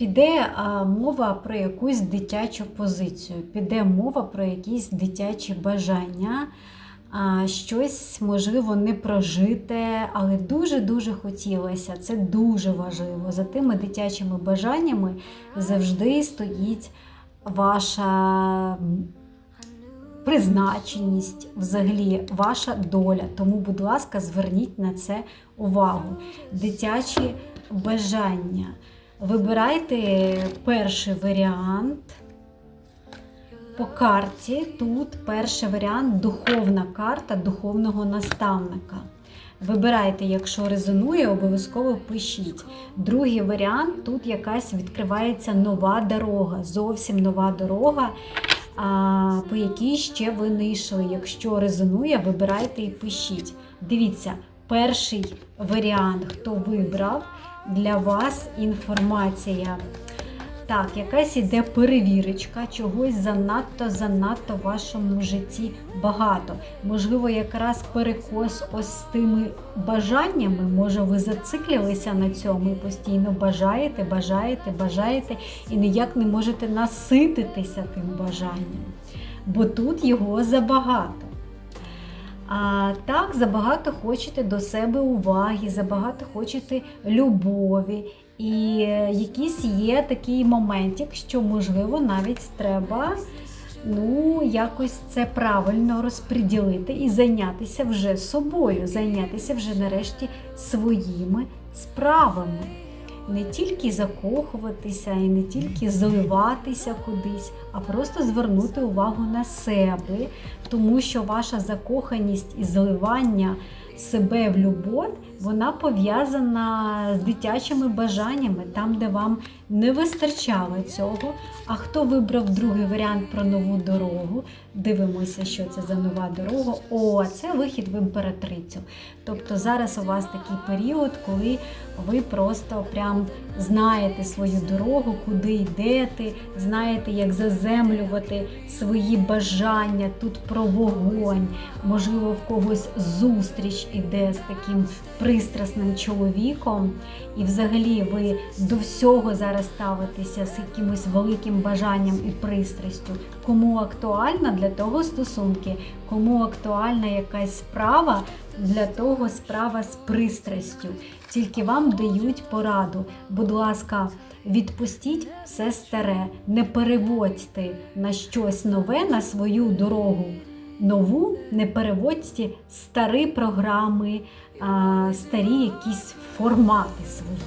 Піде а, мова про якусь дитячу позицію, піде мова про якісь дитячі бажання, а, щось, можливо, не прожите, але дуже-дуже хотілося. Це дуже важливо. За тими дитячими бажаннями завжди стоїть ваша призначеність, взагалі, ваша доля. Тому, будь ласка, зверніть на це увагу. Дитячі бажання. Вибирайте перший варіант. По карті тут перший варіант духовна карта духовного наставника. Вибирайте, якщо резонує, обов'язково пишіть. Другий варіант тут якась відкривається нова дорога, зовсім нова дорога, по якій ще ви не йшли. Якщо резонує, вибирайте і пишіть. Дивіться, перший варіант, хто вибрав, для вас інформація. Так, якась іде перевірочка, чогось занадто-занадто в вашому житті багато. Можливо, якраз перекос ось з тими бажаннями. Може, ви зациклилися на цьому і постійно бажаєте, бажаєте, бажаєте і ніяк не можете насититися тим бажанням. Бо тут його забагато. А так, забагато хочете до себе уваги, забагато хочете любові. І якийсь є такий моментик, що, можливо, навіть треба ну, якось це правильно розподілити і зайнятися вже собою, зайнятися вже нарешті своїми справами. Не тільки закохуватися і не тільки зливатися кудись, а просто звернути увагу на себе, тому що ваша закоханість і зливання себе в любов, вона пов'язана з дитячими бажаннями, там, де вам не вистачало цього. А хто вибрав другий варіант про нову дорогу? Дивимося, що це за нова дорога. О, це вихід в імператрицю. Тобто зараз у вас такий період, коли ви просто прям знаєте свою дорогу, куди йдете, знаєте, як заземлювати свої бажання. Тут про вогонь, можливо, в когось зустріч іде з таким пристрасним чоловіком. І взагалі ви до всього зараз ставитеся з якимось великим бажанням і пристрастю. Кому актуальна для того стосунки, кому актуальна якась справа, для того справа з пристрастю. Тільки вам дають пораду. Будь ласка, відпустіть все старе, не переводьте на щось нове, на свою дорогу. Нову не переводьте старі програми, старі якісь формати свої.